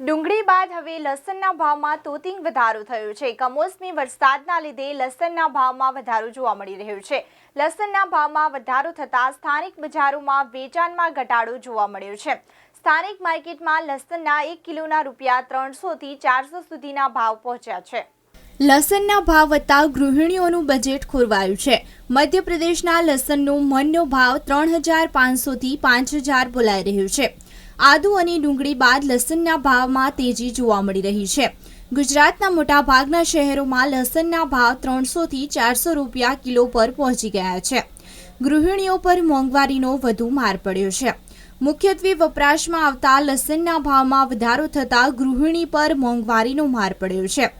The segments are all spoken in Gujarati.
ડુંગળી બાદ હવે લસણના ભાવમાં તોતિંગ વધારો થયો છે. કમોસમી વરસાદના લીધે લસણના ભાવમાં વધારો જોવા મળી રહ્યો છે. લસણના ભાવમાં વધારો થતાં સ્થાનિક બજારોમાં વેચાણમાં ઘટાડો જોવા મળ્યો છે. સ્થાનિક માર્કેટમાં લસણના એક કિલોના રૂપિયા ત્રણસોથી ચારસો સુધીના ભાવ પહોંચ્યા છે. લસણના ભાવ વધતા ગૃહિણીઓનું બજેટ ખોરવાયું છે. મધ્યપ્રદેશના લસણનો મનનો ભાવ ત્રણ હજાર પાંચસોથી પાંચ હજાર બોલાઈ રહ્યો છે. આદુ અને ડુંગળી બાદ લસણના ભાવમાં તેજી જોવા મળી રહી છે. ગુજરાતના મોટાભાગના શહેરોમાં લસણના ભાવ ત્રણસોથી ચારસો રૂપિયા કિલો પર પહોંચી ગયા છે. ગૃહિણીઓ પર મોંઘવારીનો વધુ માર પડ્યો છે. મુખ્યત્વે વપરાશમાં આવતા લસણના ભાવમાં વધારો થતાં ગૃહિણી પર મોંઘવારીનો માર પડ્યો છે.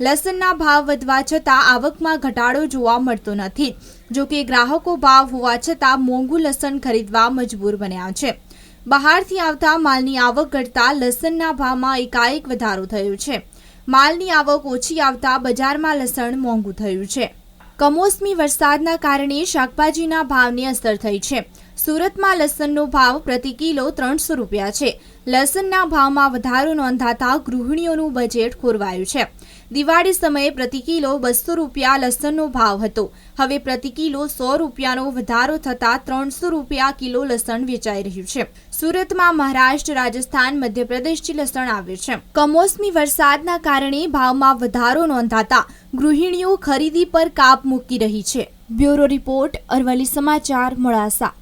લસણના ભાવ વધવા છતાં આવકમાં ઘટાડો જોવા મળતો નથી. જોકે ગ્રાહકો ભાવ હોવા છતાં મોંઘું લસણ ખરીદવા મજબૂર બન્યા છે. બહારથી આવતા માલની આવક ઘટતા લસણના ભાવમાં એકાએક વધારો થયો છે. માલની આવક ઓછી આવતા બજારમાં લસણ મોંઘું થયું છે. કમોસમી વરસાદના કારણે શાકભાજીના ભાવને અસર થઈ છે. સુરતમાં લસણનો ભાવ પ્રતિ કિલો ત્રણસો રૂપિયા છે. લસણના ભાવમાં વધારો નોંધાતા ગૃહિણીઓનું બજેટ ખોરવાયું છે. દિવાળી સમયે પ્રતિ કિલો બસો રૂપિયા લસણનો ભાવ હતો. હવે પ્રતિ કિલો સો રૂપિયાનો વધારો થતાં ત્રણસો રૂપિયા કિલો લસણ વેચાઈ રહ્યું છે. સુરતમાં મહારાષ્ટ્ર, રાજસ્થાન, મધ્યપ્રદેશથી લસણ આવે છે. કમોસમી વરસાદના કારણે ભાવમાં વધારો નોંધાતા ગૃહિણીઓ ખરીદી પર કાપ મૂકી રહી છે. બ્યુરો રિપોર્ટ અરવલ્લી સમાચાર મોડાસા.